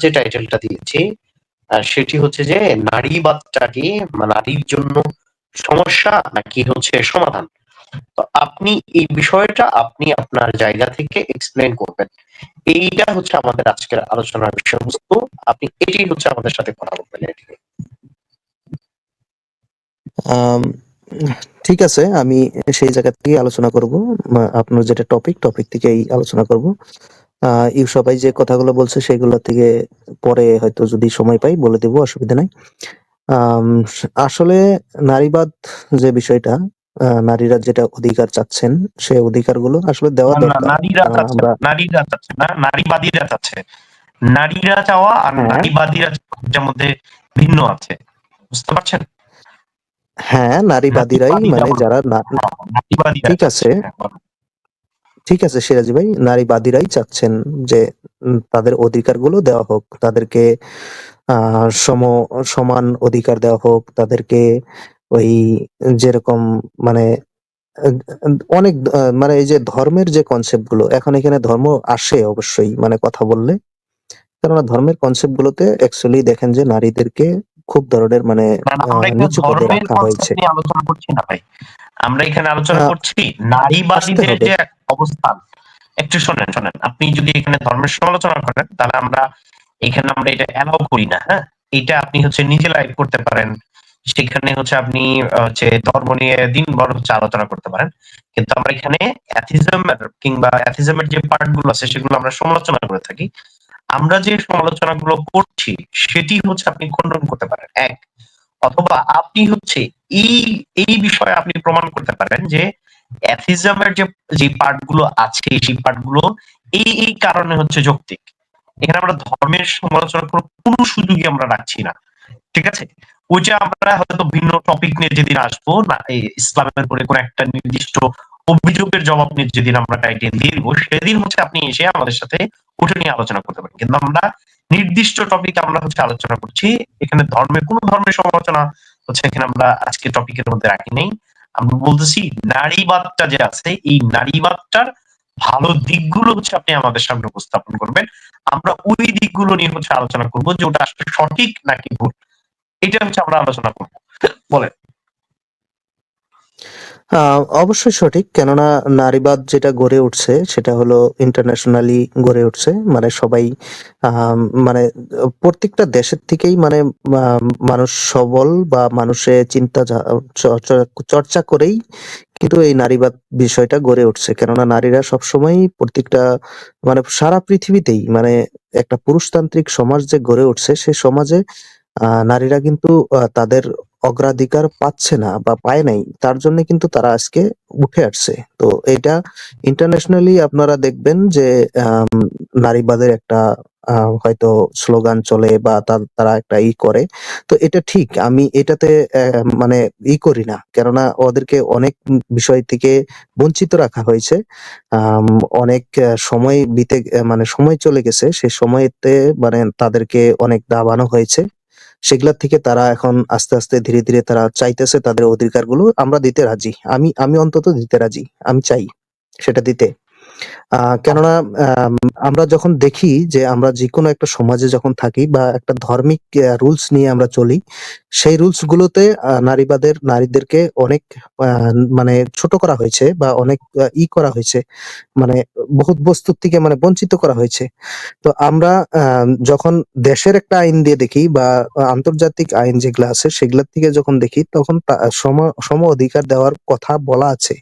যে টাইটেলটা দিয়েছি সেটি হচ্ছে যে নারীবাদটা কি নারীর জন্য সমস্যা নাকি হচ্ছে সমাধান? তো আপনি এই বিষয়টা আপনি আপনার জায়গা থেকে এক্সপ্লেন করবেন। এইটা হচ্ছে আমাদের আজকের আলোচনার বিষয়বস্তু। আপনি এটাই হচ্ছে আমাদের সাথে কথা বলবেন। এটি ঠিক আছে, আমি সেই জায়গা থেকে আলোচনা করব আপনার যেটা টপিক টপিক থেকেই আলোচনা করব। সবাই যে কথাগুলো বলছে সেগুলো থেকে পরে হয়তো যদি সময় পাই বলে দেব অসুবিধা নাই। আসলে নারীবাদ যে বিষয়টা নারীরা যেটা অধিকার চাচ্ছেন সে অধিকারগুলো আসলে দেওয়া নারীরা নারীরা চাচ্ছে না নারীবাদীরা চাচ্ছে। নারীরা চাওয়া আর হ্যাঁ। নারীবাদীরা চাওয়ার মধ্যে ভিন্ন আছে বুঝতে পারছেন? হ্যাঁ নারীবাদীরাই মানে যারা হ্যাঁ, ঠিক আছে। ঠিক আছে সিরাজি ভাই নারীবাদীরাই চাচ্ছেন যে তাদের অধিকারগুলো দেওয়া হোক তাদেরকে সম সমান অধিকার দেওয়া হোক তাদেরকে ওই যেরকম মানে অনেক মানে এই যে ধর্মের যে কনসেপ্টগুলো এখন এখানে ধর্ম আসে অবশ্যই মানে কথা বললে। কেননা ধর্মের কনসেপ্ট গুলোতে অ্যাকচুয়ালি দেখেন যে নারীদেরকে খুব ধরনের মানে নিচু পদে রাখা হয়েছে। আমরা এখানে আলোচনা করছি নারীবাদীদের যে অবস্থান। একটু শোনেন শোনেন। আপনি যদি এখানে ধর্মের সমালোচনা করেন, তাহলে আমরা এখানে আমরা এটা অ্যালাউ করি না হ্যাঁ? এটা আপনি হচ্ছে নিজে লাইভ করতে পারেন। সেখানে হচ্ছে আপনি হচ্ছে ধর্ম নিয়ে দিনভর হচ্ছে আলোচনা করতে পারেন। কিন্তু আমরা এখানে অ্যাথিজম কিংবা অ্যাথিজমের যে পার্টগুলো আছে, সেগুলো আমরা সমালোচনা করে থাকি। আমরা যে সমালোচনা গুলো করছি, সেটি হচ্ছে আপনি খণ্ডন করতে পারেন। এক, অথবা আপনি হচ্ছে এই এই বিষয়ে আপনি প্রমাণ করতে পারেন যে অ্যাথিজমের যে যে পার্টগুলো আছে, সেই পার্টগুলো এই এই কারণে হচ্ছে যৌক্তিক। এখানে আমরা ধর্মের সমালোচনা করার কোনো সুযোগই আমরা রাখছি না, ঠিক আছে? ওইটা আমরা হয়তো ভিন্ন টপিক নিয়ে যেদিন আসব, না, এই ইসলামের উপরে কোনো একটা নির্দিষ্ট অভিযোগের জবাব নিয়ে যেদিন আমরা টাইটেল দিয়ে দিব, সেদিন হচ্ছে আপনি এসে আমাদের সাথে ওটা নিয়ে আলোচনা করতে পারেন। কিন্তু আমরা নির্দিষ্ট টপিক আমরা হচ্ছে আলোচনা করছি, এখানে ধর্মের কোনো ধর্মের সমালোচনা হচ্ছে এখানে আমরা আজকে টপিকের মধ্যে রাখি নেই। আমরা বলতেছি নারীবাদটা যে আছে, এই নারীবাদটার ভালো দিকগুলো হচ্ছে আপনি আমাদের সামনে উপস্থাপন করবেন। আমরা ওই দিকগুলো নিয়ে হচ্ছে আলোচনা করব যে ওটা আসলে সঠিক নাকি ভুল। এটা হচ্ছে আমরা আলোচনা করব। বলেন। অবশ্যই সঠিক। কেননা নারীবাদ যেটা গড়ে উঠছে, সেটা হলো ইন্টারন্যাশনালি গড়ে উঠছে। মানে সবাই মানে প্রত্যেকটা দেশের থেকেই মানে মানুষ সবল বা মানুষের চিন্তা চর্চা- করেই কিন্তু এই নারীবাদ বিষয়টা গড়ে উঠছে। কেননা নারীরা সবসময় প্রত্যেকটা মানে সারা পৃথিবীতেই মানে একটা পুরুষতান্ত্রিক সমাজ যে গড়ে উঠছে সেই সমাজে নারীরা কিন্তু তাদের অগ্রাধিকার পাচ্ছে না বা পায় নাই, তার জন্য কিন্তু তারা আজকে উঠে আসছে। তো এটা ইন্টারন্যাশনালি আপনারা দেখবেন যে নারীবাদের একটা হয়তো স্লোগান চলে বা তারা একটা ই করে। তো এটা ঠিক, আমি এটাতে মানে ই করি না। কেননা ওদেরকে অনেক বিষয় থেকে বঞ্চিত রাখা হয়েছে। অনেক সময় বিতে মানে সময় চলে গেছে। সেই সময়তে মানে তাদেরকে অনেক দাবানো হয়েছে। সেগুলোর থেকে তারা এখন আস্তে আস্তে ধীরে ধীরে তারা চাইতেছে তাদের অধিকারগুলো আমরা দিতে রাজি। আমি আমি অন্তত দিতে রাজি। আমি চাই সেটা দিতে। কেননা আমরা যখন দেখি যে আমরা যে কোনো একটা সমাজে যখন থাকি বা একটা ধর্মিক রুলস নিয়ে আমরা চলি, সেই রুলস গুলোতে নারীবাদের, নারীদেরকে অনেক মানে ছোট করা হয়েছে বা অনেক ই করা হয়েছে। মানে বহুত বস্তুর থেকে মানে বঞ্চিত করা হয়েছে। তো আমরা যখন দেশের একটা আইন দিয়ে দেখি বা আন্তর্জাতিক আইন যেগুলো আছে সেগুলোর থেকে যখন দেখি, তখন সম অধিকার দেওয়ার কথা বলা আছে।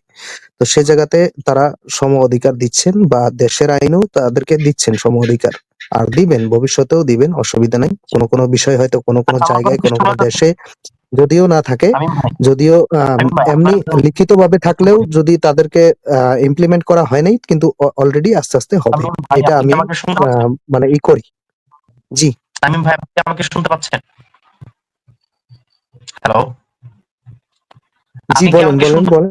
তো সে জায়গাতে তারা সম অধিকার দিচ্ছেন বা দেশের আইনেও তাদেরকে দিচ্ছেন সম অধিকার। আর দিবেন ভবিষ্যতেও দিবেন অসুবিধা নাই। কোনো কোনো বিষয় হয়তো কোনো কোনো আচ্ছা, জায়গায় কোনো কোনো দেশে যদিও না থাকে যদিও এমনি আপনার- লিখিত ভাবে থাকলেও যদি তাদেরকে ইমপ্লিমেন্ট করা হয় নাই কিন্তু অলরেডি আস্তে আস্তে হবে। এটা আমি মানে ই করি। জি। আমি ভাই আপনি আমাকে শুনতে পাচ্ছেন? হ্যালো জি বলেন বলেন বলেন।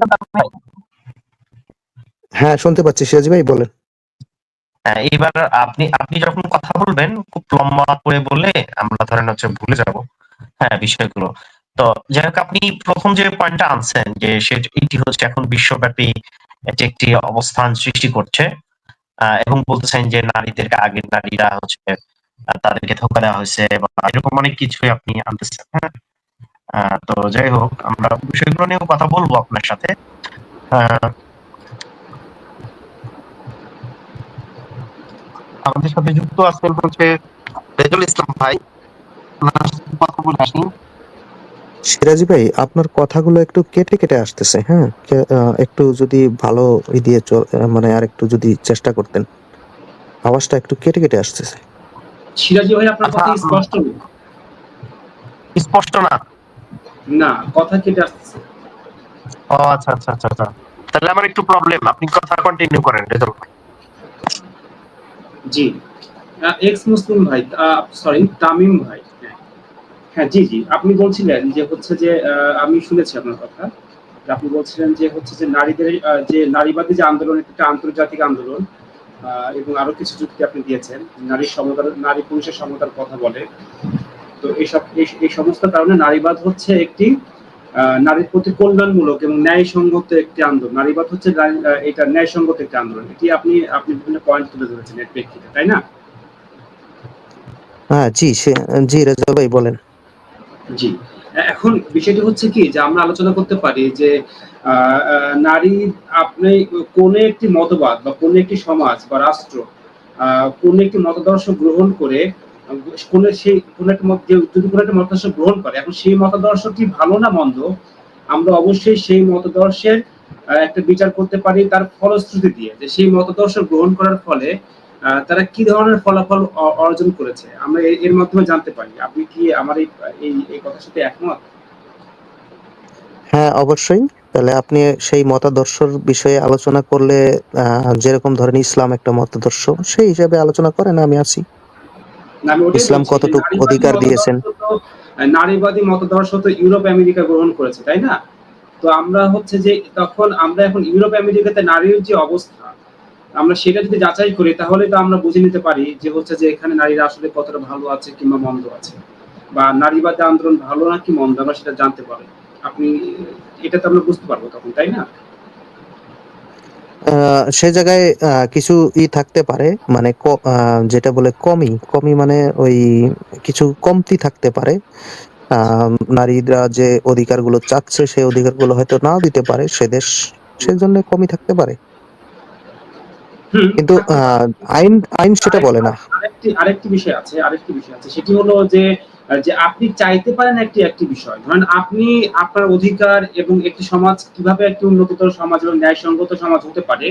হ্যাঁ শুনতে পাচ্ছি। সিরাজ ভাই বলেন। হ্যাঁ, এবার আপনি আপনি যখন কথা বলবেন খুব লম্বা করে বলে আমরা ধরেন হচ্ছে ভুলে যাব হ্যাঁ বিষয়গুলো। তো যাই হোক আপনি প্রথম যে পয়েন্টটা আনছেন যে এটি হচ্ছে এখন বিশ্বব্যাপী একটি অবস্থান সৃষ্টি করছে এবং বলতেছেন যে নারীদেরকে আগের নারীরা হচ্ছে তাদেরকে ধোকা দেওয়া হয়েছে বা এরকম অনেক কিছুই আপনি আনতেছেন হ্যাঁ। তো যাই হোক আমরা বিষয়গুলো নিয়েও কথা বলব আপনার সাথে। আমাদের সাথে যুক্ত আছেন হচ্ছে রেজুল ইসলাম ভাই। কথা বলে আসি। সিরাজি ভাই আপনার কথাগুলো একটু কেটে কেটে আসতেছে হ্যাঁ? একটু যদি ভালো দিয়ে মানে আর একটু যদি চেষ্টা করতেন আওয়াজটা একটু কেটে কেটে আসতেছে। সিরাজি ভাই আপনার কথা আচ্ছা, স্পষ্ট নেই। স্পষ্ট না? না কথা কেটে আসছে ও আচ্ছা আচ্ছা আচ্ছা আচ্ছা। তাহলে আমার একটু প্রবলেম আপনি কথা কন্টিনিউ করেন রেজুল ভাই। জি। এক্স মুসলিম ভাই সরি তামিম ভাই। হ্যাঁ। জি জি। আপনি বলছিলেন যে হচ্ছে যে আমি শুনেছি আপনার কথা। আপনি বলছিলেন যে হচ্ছে যে নারীদের যে নারীবাদী যে আন্দোলন একটা আন্তর্জাতিক আন্দোলন আহ, এবং আরও কিছু যুক্তি আপনি দিয়েছেন। নারী সমতার নারী পুরুষের সমতার কথা বলে। তো এইসব এই- এই সমস্ত কারণে নারীবাদ হচ্ছে একটি নারীর প্রতি কল্যাণমূলক এবং ন্যায়সঙ্গত একটি আন্দোলন। নারীবাদ হচ্ছে এটা ন্যায়সঙ্গত একটি আন্দোলন। এটি আপনি আপনি বিভিন্ন পয়েন্ট তুলে ধরেছেন এর প্রেক্ষিতে তাই না? হ্যাঁ জি জি রেজা ভাই বলেন। জি। এখন বিষয়টি হচ্ছে কি যে আমরা আলোচনা করতে পারি যে নারী আপনি কোন একটি মতবাদ বা কোন একটি সমাজ বা রাষ্ট্র আহ, কোন একটি মতাদর্শ গ্রহণ করে মতাদর্শ গ্রহণ করে। এখন সেই মতাদর্শটি ভালো না মন্দ? আমরা অবশ্যই সেই মতাদর্শের একটা বিচার করতে পারি তার ফলশ্রুতি দিয়ে। যে সেই মতাদর্শ গ্রহণ করার ফলে তারা কি ধরনের ফলাফল অর্জন করেছে? আমরা এর মাধ্যমে জানতে পারি। আপনি কি আমার এই এই কথার সাথে একমত? হ্যাঁ অবশ্যই। তাহলে আপনি সেই মতাদর্শর বিষয়ে আলোচনা করলে যেরকম ধরেন ইসলাম একটা মতাদর্শ, সেই হিসাবে আলোচনা করেন, আমি আছি। ইসলাম কতটুকু অধিকার দিয়েছেন? নারীবাদী মতাদর্শ তো ইউরোপ আমেরিকা গ্রহণ করেছে তাই না? তো আমরা হচ্ছে যে তখন আমরা এখন ইউরোপ আমেরিকাতে নারীর যে অবস্থা আমরা সেটা যদি যাচাই করি তাহলে তো আমরা বুঝে নিতে পারি যে হচ্ছে যে এখানে নারীরা আসলে কতটা ভালো আছে কিংবা মন্দ আছে। বা নারীবাদী আন্দোলন ভালো না কি মন্দ আমরা সেটা জানতে পারি আপনি এটা তো আমরা বুঝতে পারব তখন তাই না? সে জায়গায় কিছু ই থাকতে পারে মানে যেটা বলে কমি। কমি মানে ওই কিছু কমতি থাকতে পারে। নারীরা যে অধিকারগুলো চাচ্ছে সেই অধিকারগুলো হয়তো নাও দিতে পারে সে দেশ সেজন্য কমই থাকতে পারে। কিন্তু আহ, আইন আইন সেটা বলে না। আরেকটি আরেকটি বিষয় আছে আরেকটি বিষয় আছে। সেটি হলো যে যে আপনি চাইতে পারেন একটি একটি বিষয়। ধরেন আপনি আপনার অধিকার এবং একটি সমাজ কীভাবে একটি উন্নততর সমাজ এবং ন্যায়সঙ্গত সমাজ হতে পারে,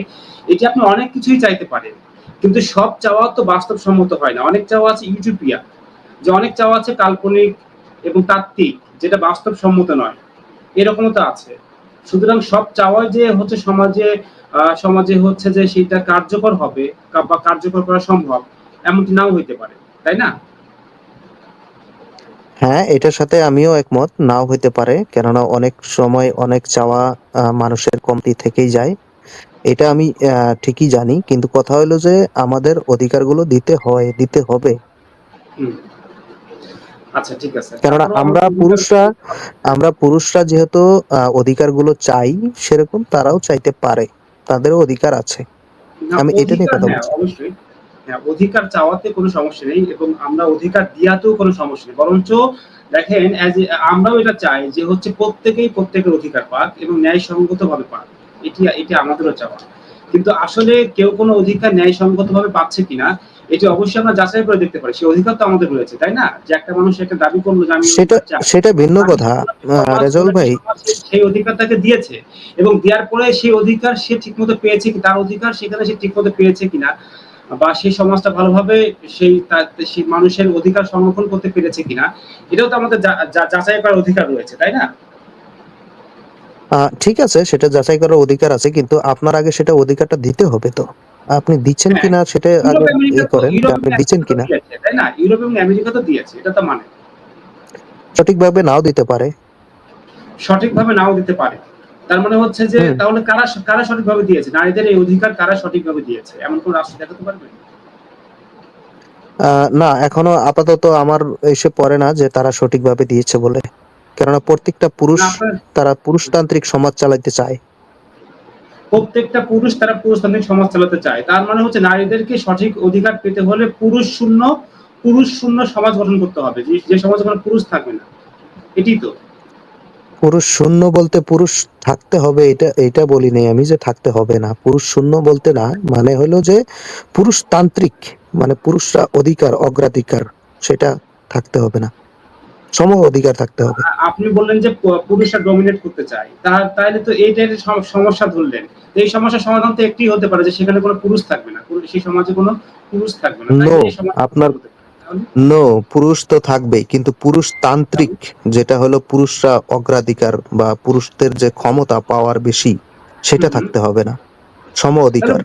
এটি আপনি অনেক কিছুই চাইতে পারেন। কিন্তু সব চাওয়া তো বাস্তবসম্মত হয় না। অনেক চাওয়া আছে ইউটোপিয়া, যে অনেক চাওয়া আছে কাল্পনিক এবং তাত্ত্বিক, যেটা বাস্তবসম্মত নয়। এরকমও তো আছে। সুতরাং সব চাওয়াই যে হচ্ছে সমাজে সমাজে হচ্ছে যে সেটা কার্যকর হবে, বা কার্যকর করা সম্ভব, এমনটি নাও হইতে পারে। তাই না? হ্যাঁ এটার সাথে আমিও একমত নাও হইতে পারে। কেননা অনেক সময় অনেক চাওয়া মানুষের কমতি থেকেই যায়। এটা আমি ঠিকই জানি। কিন্তু কথা হলো যে আমাদের অধিকারগুলো দিতে হয় দিতে হবে। আচ্ছা ঠিক আছে। কেননা আমরা পুরুষরা আমরা পুরুষরা যেহেতু অধিকারগুলো চাই সেরকম তারাও চাইতে পারে। তাদেরও অধিকার আছে। আমি এটা নিয়ে কথা বলছি। হ্যাঁ অধিকার চাওয়াতে কোনো সমস্যা নেই এবং আমরা অধিকার দিয়াতেও কোনো সমস্যা নেই। বরঞ্চ দেখেন আমরাও এটা চাই যে হচ্ছে প্রত্যেকেই প্রত্যেকের অধিকার পাক এবং ন্যায়সঙ্গত ভাবে পাক। এটি এটি আমাদেরও চাওয়া। কিন্তু আসলে কেউ কোনো অধিকার ন্যায়সঙ্গত ভাবে পাচ্ছে কিনা এটি অবশ্যই আমরা যাচাই করে দেখতে পারি। সেই অধিকার তো আমাদের রয়েছে তাই না? যে একটা মানুষ একটা দাবি করল আমি সেটা সেটা ভিন্ন কথা রেজাউল ভাই। সেই অধিকার তাকে দিয়েছে এবং দেওয়ার পরে সেই অধিকার সে ঠিকমতো পেয়েছে কি তার অধিকার সেখানে সে ঠিকমতো পেয়েছে কিনা বা সেই সমাজটা ভালোভাবে সেই সেই মানুষের অধিকার সংরক্ষণ করতে পেরেছে কিনা এটাও তো আমাদের যাচাই করার অধিকার রয়েছে তাই না? ঠিক আছে সেটা যাচাই করার অধিকার আছে কিন্তু আপনার আগে সেটা অধিকারটা দিতে হবে তো। আপনি দিচ্ছেন হ্যাঁ, কিনা সেটা আগে ই করেন আপনি দিচ্ছেন কিনা? তাই না? ইউরোপ এবং আমেরিকা তো দিয়েছে এটা তো মানে। সঠিকভাবে নাও দিতে পারে। সঠিকভাবে নাও দিতে পারে। তার মানে হচ্ছে যে তাহলে কারা কারা সঠিকভাবে দিয়েছে? নারীদের এই অধিকার কারা সঠিকভাবে দিয়েছে? এমন কোন রাষ্ট্র দেখাতে পারবে? না এখনও আপাতত আমার এসে পড়ে না যে তারা সঠিকভাবে দিয়েছে বলে। কেননা প্রত্যেকটা পুরুষ তারা পুরুষতান্ত্রিক সমাজ চালাতে চায়। প্রত্যেকটা পুরুষ তারা পুরুষতান্ত্রিক সমাজ চালাতে চায়। তার মানে হচ্ছে নারীদেরকে সঠিক অধিকার পেতে হলে পুরুষ শূন্য পুরুষ শূন্য সমাজ গঠন করতে হবে। যে সমাজ সমাজে কোনো পুরুষ থাকবে না এটি তো। পুরুষ শূন্য বলতে পুরুষ থাকতে হবে এটা এটা বলি নাই আমি যে থাকতে হবে না। পুরুষ শূন্য বলতে না মানে হলো যে পুরুষ তান্ত্রিক মানে পুরুষরা অধিকার অগ্রাধিকার সেটা থাকতে হবে না। সম অধিকার থাকতে হবে। আপনি বললেন যে পুরুষরা ডমিনেট করতে চায়। তা- তাহলে তো এইটার সমস্যা ধরলেন। এই সমস্যার সমাধান তো একটি হতে পারে যে সেখানে কোনো পুরুষ থাকবে না। সেই সমাজে কোনো পুরুষ থাকবে না। আপনার-? নো পুরুষ তো থাকবেই কিন্তু পুরুষ তান্ত্রিক যেটা হলো পুরুষরা অগ্রাধিকার বা পুরুষদের যে ক্ষমতা পাওয়ার বেশি সেটা থাকতে হবে না। সম অধিকার।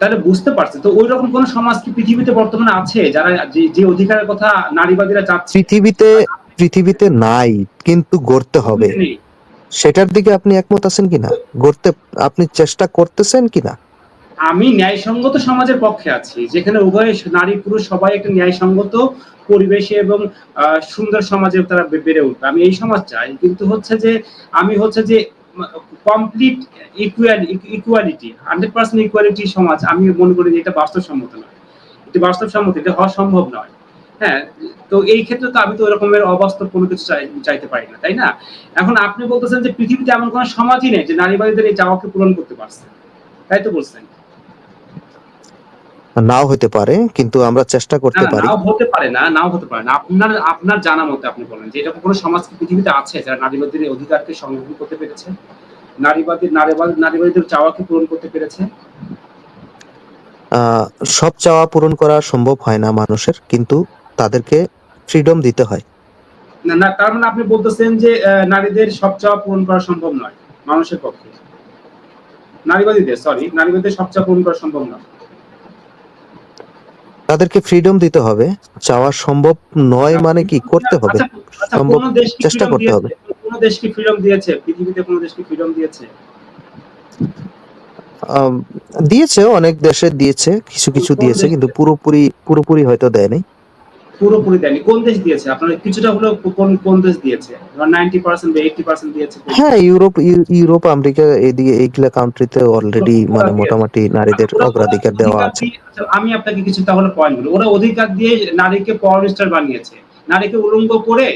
তাহলে বুঝতে পারছি। তো ওই রকম কোন সমাজ কি পৃথিবীতে বর্তমানে আছে? যারা যে যে অধিকারের কথা নারীবাদীরা চাচ্ছে? পৃথিবীতে পৃথিবীতে নাই কিন্তু গড়তে হবে। সেটার দিকে আপনি একমত আছেন কিনা? গড়তে আপনি চেষ্টা করতেছেন কিনা? আমি ন্যায়সঙ্গত সমাজের পক্ষে আছি, যেখানে উভয় নারী পুরুষ সবাই একটা ন্যায়সঙ্গত পরিবেশে এবং সুন্দর সমাজে তারা বেড়ে উঠবে। আমি এই সমাজ চাই, কিন্তু হচ্ছে যে, আমি হচ্ছে যে complete equality hundred percent equality সমাজ আমি মনে করি যে এটা বাস্তবসম্মত নয়। এটি বাস্তবসম্মত, এটা হওয়া সম্ভব নয়। হ্যাঁ তো এই ক্ষেত্রে তো আমি তো এরকমের অবাস্তব কোনো কিছু চাই- চাইতে পারি না, তাই না? এখন আপনি বলতেছেন যে পৃথিবীতে এমন কোনো সমাজই নেই যে নারীবাদীদের এই চাওয়াকে পূরণ করতে পারছে। তাই তো বলছেন? নাও হতে পারে কিন্তু আমরা চেষ্টা করতে পারি। নাও হতে পারে না নাও হতে পারে না। আপনার আপনার জানা মতে আপনি বলেন যে এরকম কোনো সমাজ পৃথিবীতে আছে যারা নারীবাদীর অধিকারকে সংরক্ষণ করতে পেরেছে? নারীবাদী নারীবাদ নারীবাদীদের চাওয়াকে পূরণ করতে পেরেছে? সব চাওয়া পূরণ করা সম্ভব হয় না মানুষের কিন্তু তাদেরকে ফ্রিডম দিতে হয়। না না তার মানে আপনি বলতেছেন যে নারীদের সব চাওয়া পূরণ করা সম্ভব নয় মানুষের পক্ষে। নারীবাদীদের সরি নারীবাদীদের সব চাওয়া পূরণ করা সম্ভব নয়। তাদেরকে ফ্রিডম দিতে হবে। চাওয়া সম্ভব নয় মানে কি? করতে হবে। আচ্ছা, আচ্ছা, সম্ভব কোনো চেষ্টা করতে হবে। দিয়েছে? দেশ কি ফ্রিডম দিয়েছে? পৃথিবীতে কোন দেশ কি ফ্রিডম দিয়েছে দিয়েছে অনেক দেশে দিয়েছে কিছু কিছু দিয়েছে কিন্তু পুরোপুরি পুরোপুরি হয়তো দেয়নি। পুরোপুরি দেয়নি। কোন দেশ দিয়েছে? আপনার কিছুটা হলেও কোন কোন দেশ দিয়েছে? নাইনটি পার্সেন্ট বা এইটি পার্সেন্ট দিয়েছে হ্যাঁ ইউরোপ ইউরোপ আমেরিকা এদিকে এইগুলা কান্ট্রিতে অলরেডি মানে মোটামুটি নারীদের অগ্রাধিকার দেওয়া আছে। আচ্ছা, আমি আপনাকে কিছু তাহলে পয়েন্ট বলি। ওরা অধিকার দিয়ে নারীকে পরনিস্টার বানিয়েছে। নারীকে উলঙ্গ করে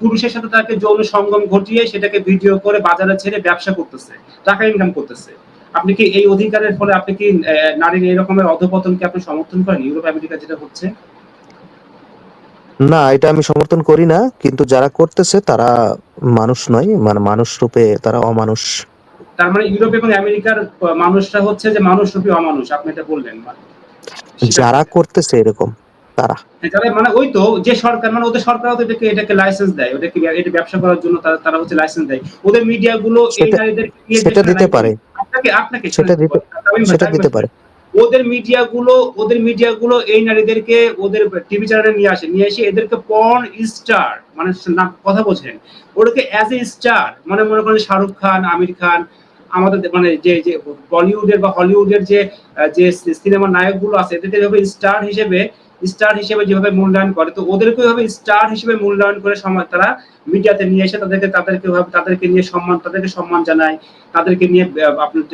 পুরুষের সাথে তাকে যৌন সঙ্গম ঘটিয়ে সেটাকে ভিডিও করে বাজারে ছেড়ে ব্যবসা করতেছে টাকা ইনকাম করতেছে। আপনি কি এই অধিকারের ফলে আপনি কি নারীর এই রকমের অধপতনকে আপনি সমর্থন করেন? ইউরোপ আমেরিকা যেটা হচ্ছে? না এটা আমি সমর্থন করি না কিন্তু যারা করতেছে তারা মানুষ নয় মানে মানুষ রূপে তারা অমানুষ। তার মানে ইউরোপ এবং আমেরিকার মানুষরা হচ্ছে যে মানুষ রূপী অমানুষ আপনি এটা বললেন যারা করতেছে এরকম তারা। যারা মানে ওই তো যে সরকার মানে ওদের সরকার তো এটাকে এটাকে লাইসেন্স দেয় ওটাকে এটা ব্যবসা করার জন্য তারা তারা হচ্ছে লাইসেন্স দেয়। ওদের মিডিয়া গুলো সেটা দিতে পারে। আপনাকে আপনাকে সেটা দিতে- সেটা দিতে পারে। ওদের মিডিয়াগুলো ওদের মিডিয়াগুলো এই নারীদেরকে ওদের টিভি চ্যানেলে নিয়ে আসে। নিয়ে এসে এদেরকে পর্ন স্টার মানে কথা বলছেন। ওদেরকে অ্যাজ এ স্টার মানে মনে করেন শাহরুখ খান, আমির খান, আমাদের মানে যে যে বলিউডের বা হলিউডের যে যে সিনেমার নায়কগুলো আছে, এদেরকে স্টার হিসেবে স্টার হিসেবে যেভাবে মূল্যায়ন করে তো ওদেরকে ওইভাবে স্টার হিসেবে মূল্যায়ন করে সমাজ তারা মিডিয়াতে নিয়ে এসে তাদেরকে তাদেরকে তাদেরকে নিয়ে সম্মান তাদেরকে সম্মান জানায় তাদেরকে নিয়ে আপনার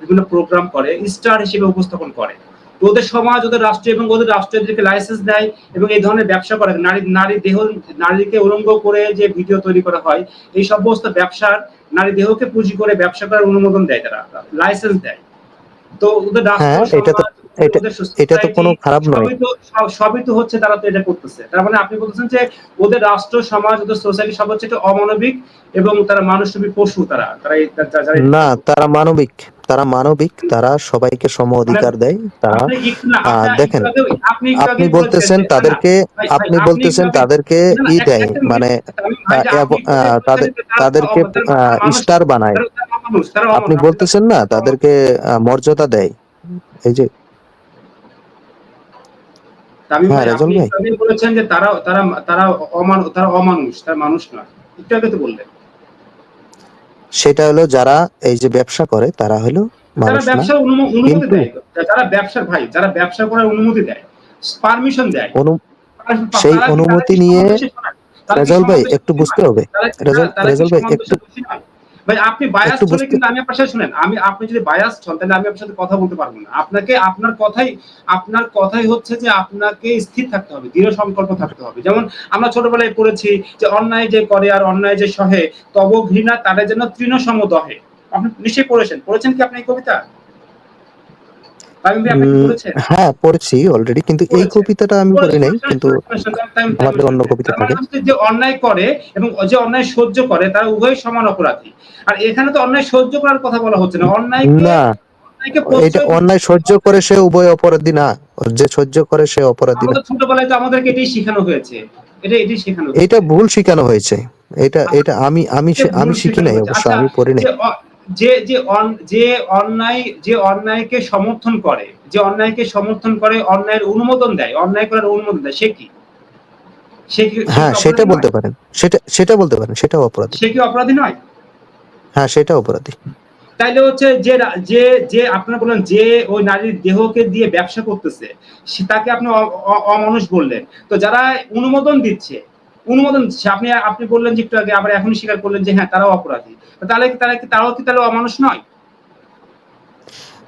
বিভিন্ন প্রোগ্রাম করে স্টার হিসেবে উপস্থাপন করে। তো ওদের সমাজ ওদের রাষ্ট্র এবং ওদের রাষ্ট্র এদেরকে লাইসেন্স দেয় এবং এই ধরনের ব্যবসা করে। নারী নারী দেহ নারীকে উলঙ্গ করে যে ভিডিও তৈরি করা হয় এই সমস্ত ব্যবসার নারী দেহকে পুঁজি করে ব্যবসা করার অনুমোদন দেয় তারা লাইসেন্স দেয়। তো ওদের রাষ্ট্র হ্যাঁ, এটা তো- এটা- তো কোনো খারাপ নয়। সবই তো হচ্ছে তারা তো এটা করতেছে। তার মানে আপনি বলতেছেন যে ওদের রাষ্ট্র সমাজ ওদের সোসাইটি সব হচ্ছে এটা অমানবিক এবং তারা মানুষরূপী পশু তারা তারা না তারা মানবিক। তারা মানবিক তারা সবাইকে সম অধিকার দেয় তারা দেখেন, আপনি বলতেছেন তাদেরকে না, ভাই, ভাই, আপনি বলতেছেন তাদেরকে ই দেয় মানে তাদেরকে স্টার বানায়। আপনি বলতেছেন না তাদেরকে মর্যাদা দেয়। এই যে তামিম হ্যাঁ, ভাই, বলেছেন যে তারা তারা তারা অমানুষ তারা অমানুষ তারা মানুষ নয়। একটু আগে তো বললেন। সেটা হলো যারা এই যে ব্যবসা করে তারা হলো যারা মানুষ ব্যবসার অনুমতি দেয় যারা ব্যবসার ভাই যারা ব্যবসা করার অনুমতি দেয় পারমিশন দেয়। সেই অনুমতি নিয়ে তারা রেজাউল ভাই একটু বুঝতে হবে। তারা- তারা রেজাউল ভাই একটু-? ভাই আপনি বায়াস হলে কিন্তু আমি আপনার সাথে শুনেন। আমি আপনি যদি বায়াস হন তাহলে আমি আপনার সাথে কথা বলতে পারব না। আপনাকে আপনার কথাই আপনার কথাই হচ্ছে যে আপনাকে স্থির থাকতে হবে দৃঢ় সংকল্প থাকতে হবে। যেমন আমরা ছোটবেলায় পড়েছি যে অন্যায় যে করে আর অন্যায় যে সহে তব ঘৃণা তারা যেন তৃণসম দহে। আপনি নিশ্চয়ই পড়েছেন। পড়েছেন কি আপনি এই কবিতা তামিম ভাই আপনি কি উম, পড়েছেন হ্যাঁ পড়েছি অলরেডি কিন্তু এই কবিতাটা আমি পড়ি নাই কিন্তু আমাদের অন্য কবিতা তার মানে থাকে। যে অন্যায় করে এবং যে অন্যায় সহ্য করে তারা উভয় সমান অপরাধী। আর এখানে তো অন্যায় সহ্য করার কথা বলা হচ্ছে না। অন্যায় না এটা অন্যায় সহ্য করে সে উভয় অপরাধী না। যে সহ্য করে সে অপরাধী না। ছোটবেলায় তো আমাদেরকে এটাই শেখানো হয়েছে। এটা এটাই শেখানো এটা ভুল শিখানো হয়েছে। এটা এটা আমি আমি আমি শিখি নাই। অবশ্য আচ্ছা, আমি পড়ি নাই যে যে যে অন- যে অন্যায় যে অন্যায়কে সমর্থন করে যে অন্যায়কে সমর্থন করে অন্যায়ের অনুমোদন দেয় অন্যায় করার অনুমোদন দেয় সে কি? হ্যাঁ সেটা বলতে পারেন। সেটা সেটা বলতে পারেন সেটাও অপরাধী। সে কি অপরাধী নয়? হ্যাঁ সেটা অপরাধী। তাইলে হচ্ছে যে যে যে আপনারা বললেন যে ওই নারীর দেহকে দিয়ে ব্যবসা করতেছে তাকে আপনি অমানুষ বললেন। তো যারা অনুমোদন দিচ্ছে অনুমোদন দিচ্ছে। আপনি আপনি বললেন যে একটু আগে, আবার এখনই স্বীকার করলেন যে হ্যাঁ তারাও অপরাধী। তাহলে তারা কি, তারাও কি তাহলে অমানুষ নয়?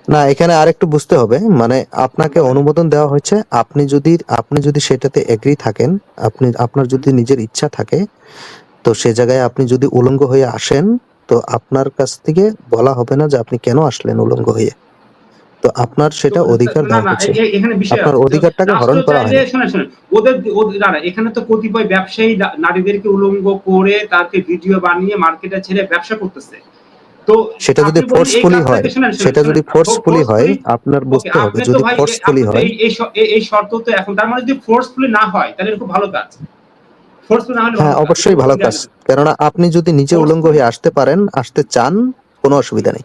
না, এখানে আরেকটু বুঝতে হবে। মানে আপনাকে অনুমোদন দেওয়া হয়েছে। আপনি যদি আপনি যদি সেটাতে এগ্রি থাকেন, আপনি, আপনার যদি নিজের ইচ্ছা থাকে, তো সে জায়গায় আপনি যদি উলঙ্গ হয়ে আসেন, তো আপনার কাছ থেকে বলা হবে না যে আপনি কেন আসলেন উলঙ্গ হয়ে। তো আপনার সেটা অধিকার দেওয়া বিষয় আপনার অধিকারটাকে হরণ করা হয়নি। শুনেন শুনেন ওদের না এখানে তো কতিপয় ব্যবসায়ী নারীদেরকে উলঙ্গ করে তাকে ভিডিও বানিয়ে মার্কেটে ছেড়ে ব্যবসা করতেছে। তো সেটা যদি ফোর্সফুলি হয় সেটা যদি ফোর্সফুলি হয় আপনার বুঝতে হবে যদি ফোর্সফুলি হয়। এই- এই শর্ত তো এখন তার মানে যদি ফোর্সফুলি না হয় তাহলে খুব ভালো কাজ। হ্যাঁ অবশ্যই ভালো কাজ। কেননা আপনি যদি নিজে উলঙ্গ হয়ে আসতে পারেন আসতে চান কোনো অসুবিধা নেই।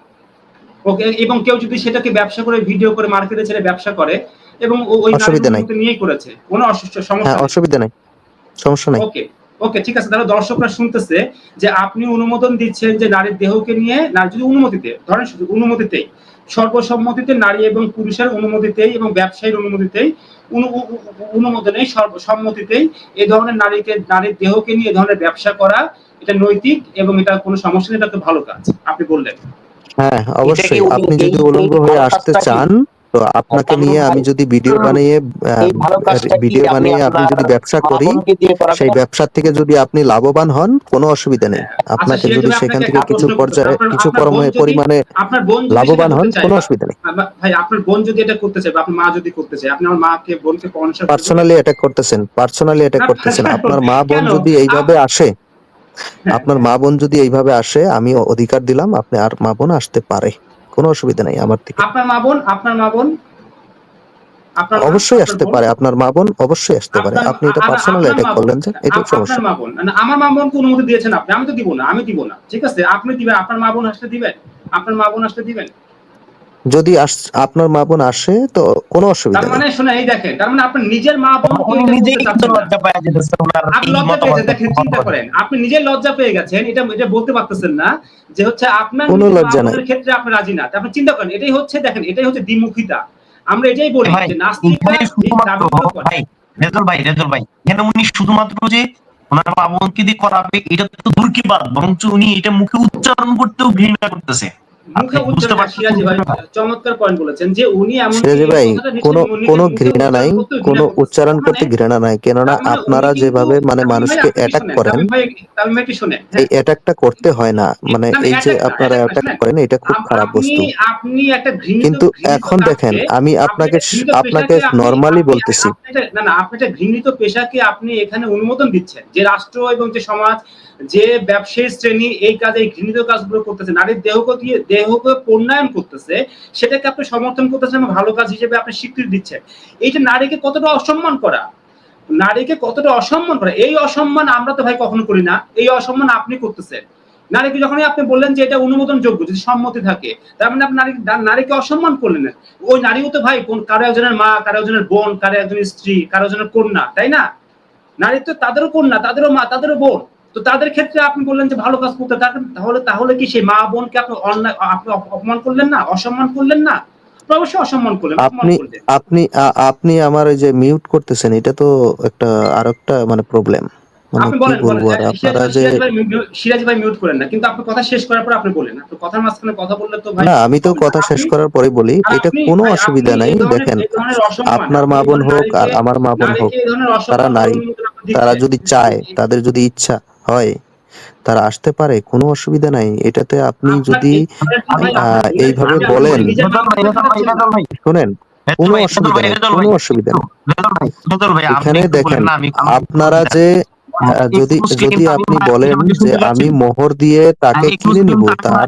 ওকে এবং কেউ যদি সেটাকে ব্যবসা করে ভিডিও করে মার্কেটে ছেড়ে ব্যবসা করে এবং ওই অসুবিধা নাই। নিয়েই করেছে কোনো হ্যাঁ সমস্যা নেই। অসুবিধা নেই সমস্যা নাই ওকে ওকে ঠিক আছে তাহলে দর্শকরা শুনতেছে যে আপনি অনুমোদন দিচ্ছেন যে নারীর দেহকে নিয়ে না যদি অনুমতিতে ধরেন শুধু অনুমতিতেই সর্বসম্মতিতে নারী এবং পুরুষের অনুমতিতেই এবং ব্যবসায়ীর অনুমতিতেই অনু- উ- উ- অনুমোদনে সর্বসম্মতিতেই এই ধরনের নারীকে নারীর দেহকে নিয়ে এ ধরনের ব্যবসা করা এটা নৈতিক এবং এটা কোনো সমস্যা নেই এটা একটা ভালো কাজ আপনি বললেন হ্যাঁ অবশ্যই। আপনি যদি উলঙ্গ হয়ে আসতে চান তো আপনাকে নিয়ে আমি যদি ভিডিও বানিয়ে ভিডিও বানিয়ে আপনি যদি ব্যবসা করি? সেই ব্যবসার থেকে যদি আপনি লাভবান হন কোনো অসুবিধা নেই। আচ্ছা, আপনাকে যদি সেখান থেকে কিছু পর্যায়ে কিছু পরিমাণে লাভবান হন কোনো অসুবিধা নেই। ভাই আপনার বোন যদি এটা করতে চায় আপনার মা যদি করতে চায় আপনি আমার মাকে বোনকে পার্সোনালি অ্যাটাক করতেছেন পার্সোনালি অ্যাটাক করতেছেন। আপনার মা বোন যদি এইভাবে আসে। আপনার মা বোন যদি এইভাবে আসে আমি অধিকার দিলাম আপনি আর মা বোন আসতে পারে। কোনো অসুবিধা নাই আমার থেকে আপনার মা বোন আপনার মা বোন? অবশ্যই আসতে পারে। আপনার মা বোন অবশ্যই আসতে পারে। আপনি এটা পার্সোনালি অ্যাটাক করলেন যে আপ- সমস্যা। মা বোন আমার মা বোনকে অনুমতি দিয়েছেন আপনি। আমি তো দিব না আমি দিব না। ঠিক আছে? আপনি দিবেন আপনার মা বোন আসলে দিবেন? আপনার মা বোন আসলে দিবেন? যদি আপনার মা বোন আসে তো কোনো অসুবিধা তার মানে শুনে এই দেখেন তার মানে আপনার নিজের মা বোন উনি নিজেই কিন্তু লজ্জা পায় যেতেছে ওনার আপনি লজ্জা পেয়েছেন দেখেন চিন্তা করেন। আপনি নিজের লজ্জা পেয়ে গেছেন এটা এটা বলতে পারতেছেন না যে হচ্ছে আপনার কোনো লজ্জা বোনের ক্ষেত্রে আপনি রাজি না। আপনি চিন্তা করেন এটাই হচ্ছে দেখেন এটাই হচ্ছে দ্বিমুখিতা। আমরা এটাই বলি যে নাস্তিকরা ভাই রেজল ভাই রেজল ভাই এখানে উনি শুধুমাত্র যে ওনার মা বোনকে দিয়ে করাবে এটা তো দূর কি বাদ বরঞ্চ উনি এটা মুখে উচ্চারণ করতেও ঘৃণা করতেছে। বুঝতে উচ্চারণ পারছেন সিরাজি ভাই চমৎকার পয়েন্ট বলেছেন যে উনি এমন ভাই কোনো কোনো ঘৃণা নাই কোনো উচ্চারণ মানে করতে ঘৃণা নাই কেননা আপনারা যেভাবে মানে মানুষকে অ্যাটাক করেন আমি একটু শুনে এই অ্যাটাকটা করতে হয় না। মানে না, না, এই যে আপনারা অ্যাটাক করেন এটা খুব খারাপ বস্তু। আপনি একটা কিন্তু এখন দেখেন আমি আপনাকে আপনাকে নরমালি বলতেছি। না না আপনি একটা ঘৃণিত পেশাকে আপনি এখানে অনুমোদন দিচ্ছেন। যে রাষ্ট্র এবং যে সমাজ যে ব্যবসায়ী শ্রেণি এই কাজে এই ঘৃণিত কাজগুলো করতেছে নারীর দেহকে দিয়ে দেহকে করতেছে, সেটাকে আপনি সমর্থন করতেছেন ভালো কাজ হিসেবে আপনি স্বীকৃতি দিচ্ছেন। এইটা নারীকে কতটা অসম্মান করা? নারীকে কতটা অসম্মান করা? এই অসম্মান আমরা তো ভাই কখনো করি না। এই অসম্মান আপনি করতেছেন। নারীকে যখনই আপনি বললেন যে এটা অনুমোদন যোগ্য যদি সম্মতি থাকে, তার মানে আপনি নারী নারীকে অসম্মান করলেন ওই নারীও তো ভাই কোন কারও একজনের মা, কারও একজনের বোন, কারও একজনের স্ত্রী, কারও একজনের কন্যা, তাই না? নারী তো তাদেরও কন্যা, তাদেরও মা, তাদেরও বোন। তো তাদের ক্ষেত্রে আপনি বললেন যে ভালো কাজ করতে তাকে- তাহলে তাহলে কি সেই মা বোনকে আপনি অন্যায় আপনি অপমান করলেন না? অসম্মান করলেন না? আপনি অবশ্যই অসম্মান করলেন আপনি আপনি আপনি আমার যে মিউট করতেছেন এটা তো একটা মানে প্রবলেম মানে আপনি বলেন বলেন বলব আর হ্যাঁ, আপনারা যে সিরাজ ভাই মিউট করেন না কিন্তু আপনি কথা শেষ করার পর আপনি বলেন। আপনি কথার মাঝখানে কথা বললে তো ভাই না আমি তো কথা শেষ করার পরে বলি এটা কোনো অসুবিধা নাই দেখেন আপনার মা বোন হোক আর আমার মা বোন হোক তারা নারী। আপনি তারা যদি চায় তাদের যদি ইচ্ছা হয় তারা আসতে পারে কোনো অসুবিধা নাই। এটাতে আপনি যদি এইভাবে বলেন। শোনেন কোনো অসুবিধা নেই কোনো অসুবিধা নেই। এখানে দেখেন আপনারা যে যদি যদি আপনি বলেন যে আমি? মোহর দিয়ে তাকে কিনে নিব তার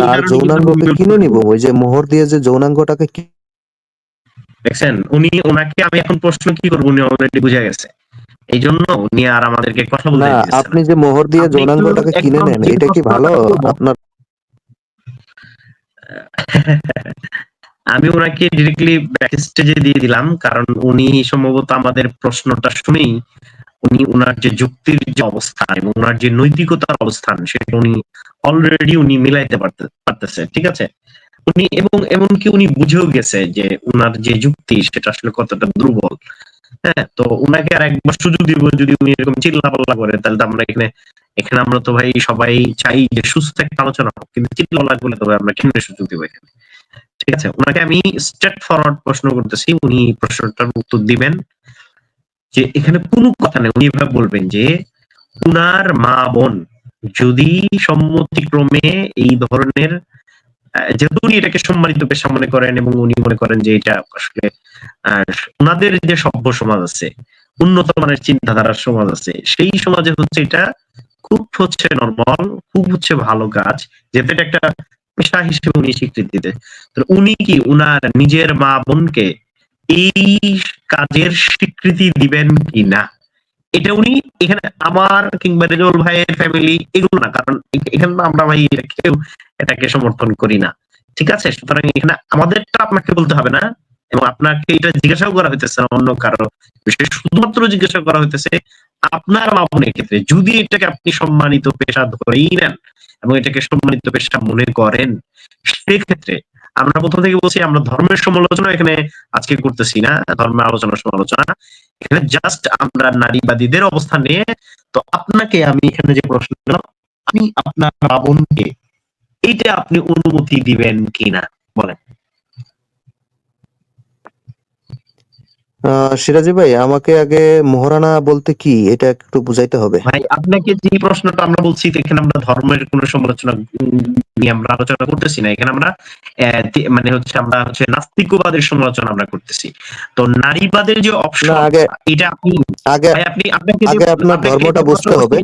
তার যৌনাঙ্গকে কিনে নিব ওই যে মোহর দিয়ে যে যৌনাঙ্গটাকে দেখছেন উনি ওনাকে আমি এখন প্রশ্ন কি করব উনি অলরেডি বুঝে গেছে। এই জন্য উনি আর আমাদেরকে কথা বলতে না আপনি যে মোহর দিয়ে যৌনাঙ্গটাকে কিনে নেন এটা কি ভালো? আপনার আমি ওনাকে ডিরেক্টলি ব্যাক স্টেজে দিয়ে দিলাম কারণ উনি সম্ভবত আমাদের প্রশ্নটা শুনেই উনি ওনার যে যুক্তির যে অবস্থান এবং ওনার যে নৈতিকতার অবস্থান সেটা উনি অলরেডি উনি মিলাইতে পারতে পারতেছে ঠিক আছে? উনি এবং এমনকি উনি বুঝেও গেছে যে উনার যে যুক্তি সেটা আসলে কতটা দুর্বল। হ্যাঁ তো উনাকে আর একবার সুযোগ দিব যদি উনি এরকম চিল্লা পাল্লা করে, তাহলে তো আমরা এখানে এখানে আমরা তো ভাই সবাই চাই যে সুস্থ একটা আলোচনা হোক, কিন্তু চিল্লা পাল্লা করলে তো ভাই আমরা কেমনে সুযোগ দিব এখানে? ঠিক আছে ওনাকে আমি স্ট্রেট ফরওয়ার্ড প্রশ্ন করতেছি, উনি প্রশ্নটার উত্তর দিবেন যে এখানে কোনো কথা নেই, উনি এভাবে বলবেন যে উনার মা বোন যদি সম্মতিক্রমে এই ধরনের যেহেতু উনি এটাকে সম্মানিত পেশা মনে করেন এবং উনি মনে করেন যে এটা আসলে আহ, উনাদের যে সভ্য সমাজ আছে উন্নত মানের চিন্তাধারার সমাজ আছে সেই সমাজে হচ্ছে এটা খুব হচ্ছে নর্মাল খুব হচ্ছে ভালো কাজ যেহেতু এটা একটা পেশা হিসেবে উনি স্বীকৃতি দেয় উনি কি উনার নিজের মা বোনকে এই কাজের স্বীকৃতি দিবেন কি না এটা উনি এখানে আমার কিংবা রেজল ভাইয়ের ফ্যামিলি এগুলো না, কারণ এখানে আমরা ভাই কেউ এটাকে সমর্থন করি না। ঠিক আছে? সুতরাং এখানে আমাদেরটা আপনাকে বলতে হবে না, এবং আপনাকে এটা জিজ্ঞাসাও করা হইতেছে না, অন্য কারও বিষয়ে শুধুমাত্র জিজ্ঞাসা করা হইতেছে আপনার মা বোনের ক্ষেত্রে। যদি এটাকে আপনি সম্মানিত পেশা ধরেই নেন এবং এটাকে সম্মানিত পেশা মনে করেন, সেক্ষেত্রে আমরা প্রথম থেকে বলছি, আমরা ধর্মের সমালোচনা এখানে আজকে করতেছি না, ধর্মের আলোচনা সমালোচনা। এখানে জাস্ট আমরা নারীবাদীদের অবস্থান নিয়ে, তো আপনাকে আমি এখানে যে প্রশ্ন আমি আপনার বোনকে এইটা আপনি অনুমতি দিবেন কিনা? বলেন। সিরাজি ভাই আমাকে আগে মোহরানা বলতে কি? এটা একটু বুঝাইতে হবে। ভাই আপনাকে যে প্রশ্নটা আমরা বলছি এখানে আমরা ধর্মের কোনো সমালোচনা নিয়ে আমরা আলোচনা করতেছি না। এখানে আমরা মানে হচ্ছে আমরা হচ্ছে নাস্তিকবাদের সমালোচনা আমরা করতেছি। তো নারীবাদের যে অপশন আগে- এটা আপনি আগে আপনি আপনাকে আগে আপনার ধর্মটা বুঝতে হবে।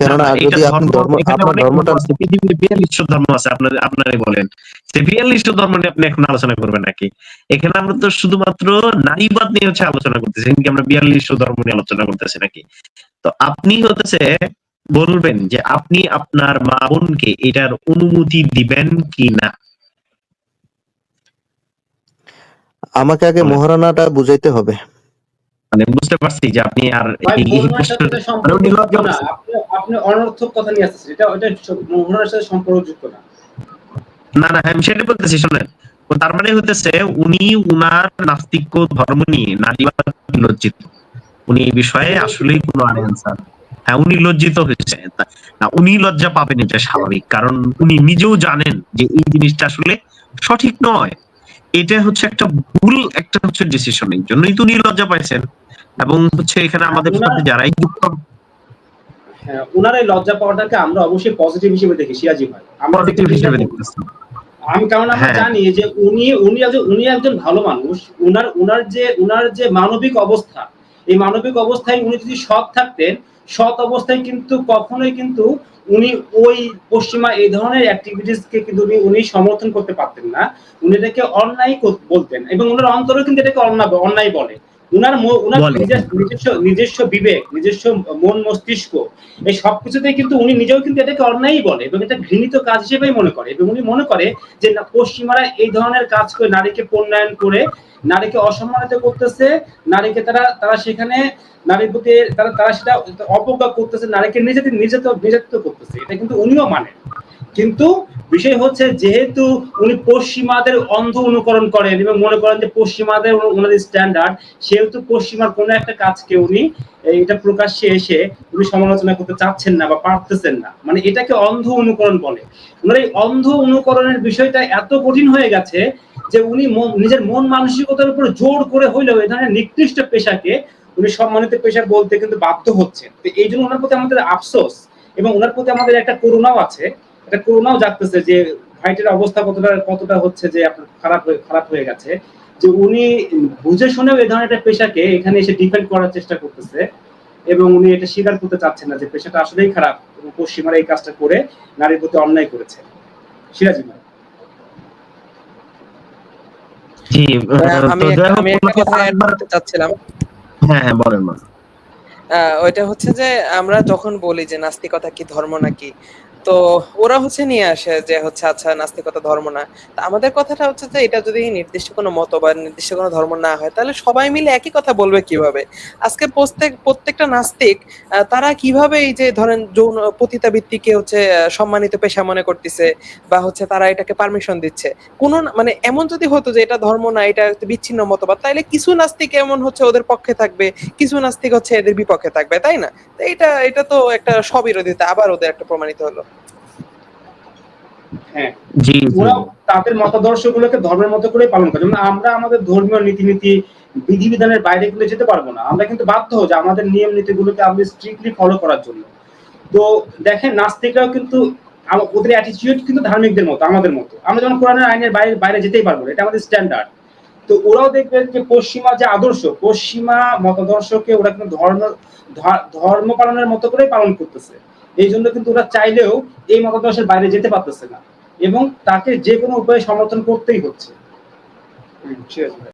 কেননা যদি আপনি ধর্ম আপনার ধর্মটা পৃথিবীতে বিয়াল্লিশশো ধর্ম আছে আপনার আপনারাই বলেন। সে বিয়াল্লিশশো ধর্ম নিয়ে আপনি এখন আলোচনা করবেন নাকি? এখানে আমরা তো শুধুমাত্র নারীবাদ নিয়ে হচ্ছে আলোচনা করতেছি কি আমরা বিয়াল্লিশশো ধর্ম নিয়ে আলোচনা করতেছি নাকি? তো আপনি হতেছে বলবেন যে আপনি আপনার মা বোনকে এটার অনুমতি দিবেন কি না আমাকে আগে বলেন। মোহরানাটা বুঝাইতে হবে। মানে বুঝতে পারছি যে আপনি আর এই-। আপনি- আপনি অনর্থক কথা নিয়ে আসতেছেন। এটা স- মোহনার সাথে সম্পর্কযুক্ত না। না না আমি সেটা বলতেছি শোনেন। তার মানে হতেছে উনি উনার নাস্তিক্য ধর্ম নিয়ে নারীবাদ লজ্জিত। উনি এই বিষয়ে আসলেই কোনো আনসার হ্যাঁ উনি লজ্জিত হয়েছে। না উনি লজ্জা পাবেন এটা স্বাভাবিক। কারণ উনি নিজেও জানেন যে এই জিনিসটা আসলে সঠিক নয়। এটা হচ্ছে একটা ভুল একটা হচ্ছে ডিসিশন এই জন্যই তো উনি লজ্জা পাইছেন। এবং হচ্ছে এখানে আমাদের সাথে যারাই যুক্ত হ্যাঁ ওনার এই লজ্জা পাওয়াটাকে আমরা অবশ্যই পজিটিভ হিসেবে দেখি সিয়াজি ভাই। আমরা পজিটিভ হিসেবে দেখতেছি। আমি কারণ আমরা হ্যাঁ। জানি যে উনি উনি একজন উনি একজন ভালো মানুষ। উনার উনার যে উনার যে মানবিক অবস্থা এই মানবিক অবস্থায় উনি যদি সৎ থাকতেন সৎ অবস্থায় কিন্তু কখনোই কিন্তু উনি ওই পশ্চিমা এই ধরনের অ্যাক্টিভিটিস কে কিন্তু উনি উনি সমর্থন করতে পারতেন না। উনি এটাকে অন্যায় বলতেন এবং উনার অন্তরে কিন্তু এটাকে অন্যায় অন্যায় বলে। উনার উনার নিজস্ব নিজস্ব বিবেক নিজস্ব মন মস্তিষ্ক এই সবকিছুতেই কিন্তু উনি নিজেও কিন্তু এটাকে অন্যায়ই বলে এবং এটা ঘৃণিত কাজ হিসেবেই মনে করে এবং উনি মনে করে যে না পশ্চিমারা এই ধরনের কাজ করে নারীকে প্রণয়ন করে নারীকে অসম্মানিত করতেছে নারীকে তারা তারা সেখানে নারীর প্রতি তারা তারা সেটা অবজ্ঞা করতেছে নারীকে নিজেদের নিজেত নিজেত্ব করতেছে। এটা কিন্তু উনিও মানেন। কিন্তু বিষয় হচ্ছে যেহেতু উনি পশ্চিমাদের অন্ধ অনুকরণ করেন এবং মনে করেন যে পশ্চিমাদের ওনাদের স্ট্যান্ডার্ড সেহেতু পশ্চিমার কোনো একটা কাজকে উনি এটা প্রকাশ্যে এসে উনি সমালোচনা করতে চাচ্ছেন না বা পারতেছেন না। মানে এটাকে অন্ধ অনুকরণ বলে। ওনার এই অন্ধ অনুকরণের বিষয়টা এত কঠিন হয়ে গেছে যে উনি নিজের মন মানসিকতার উপর জোর করে হইলেও এই ধরনের নিকৃষ্ট পেশাকে উনি সম্মানিত পেশা বলতে কিন্তু বাধ্য হচ্ছে। তো এই জন্য ওনার প্রতি আমাদের আফসোস এবং ওনার প্রতি আমাদের একটা করুণাও আছে। একটা করুণাও জাগতেছে যে ভাইটির অবস্থা কতটা কতটা হচ্ছে যে আপনার খারাপ হয়ে খারাপ হয়ে গেছে। যে উনি বুঝে শুনেও এই ধরনের একটা পেশাকে এখানে এসে ডিফেন্ড করার চেষ্টা করতেছে এবং উনি এটা স্বীকার করতে চাচ্ছেন না যে পেশাটা আসলেই খারাপ এবং পশ্চিমারা এই কাজটা করে নারীর প্রতি অন্যায় করেছে। সিরাজি ভাই। জি আমি একটা- যাই হোক, আমি একটা ওনাকে কথা অ্যাড করতে চাচ্ছিলাম। হ্যাঁ হ্যাঁ বলেন। ওইটা হচ্ছে যে আমরা যখন বলি যে নাস্তিকতা কি ধর্ম নাকি তো ওরা হচ্ছে নিয়ে আসে যে হচ্ছে আচ্ছা নাস্তিকতা ধর্ম না। তা আমাদের কথাটা হচ্ছে যে, এটা যদি নির্দিষ্ট কোনো মত বা নির্দিষ্ট কোনো ধর্ম না হয়, তাহলে সবাই মিলে একই কথা বলবে কীভাবে? আজকে প্রত্যেক, প্রত্যেকটা নাস্তিক তারা কীভাবে এই যে ধরেন যৌন পতিতাবৃত্তিকে হচ্ছে সম্মানিত পেশা মনে করতেছে বা হচ্ছে তারা এটাকে পারমিশন দিচ্ছে। কোন মানে এমন যদি হতো যে এটা ধর্ম না, এটা বিচ্ছিন্ন মতবাদ তাইলে কিছু নাস্তিক এমন হচ্ছে ওদের পক্ষে থাকবে, কিছু নাস্তিক হচ্ছে এদের বিপক্ষে থাকবে, তাই না? এটা এটা তো একটা স্ববিরোধিতা, আবার ওদের একটা প্রমাণিত হলো। হ্যাঁ। জি। ওরা তাদের মতাদর্শ গুলোকে ধর্মের মতো করে পালন করে। যেমন আমরা আমাদের ধর্মীয় নীতিনীতি বিধিবিধানের বাইরে কিন্তু যেতে পারব না। আমরা কিন্তু বাধ্য যে আমাদের নিয়ম নীতিগুলোকে আমাদের স্ট্রিক্টলি ফলো করার জন্য। তো দেখেন নাস্তিকরাও কিন্তু ওদের অ্যাটিটিউড কিন্তু ধার্মিকদের মতো আমাদের মতো। আমরা যেমন কোরআনের আইনের বাইরে বাইরে যেতেই পারব না এটা আমাদের স্ট্যান্ডার্ড তো ওরাও দেখবে যে পশ্চিমা যে আদর্শ পশ্চিমা মতাদর্শকে ওরা কিন্তু ধর্ম ধর্ম পালনের মতো করে পালন করতেছে। এই জন্য কিন্তু ওরা চাইলেও এই মতাদর্শের বাইরে যেতে পারতেছে না এবং তাকে যে কোনো উপায়ে সমর্থন করতেই হচ্ছে।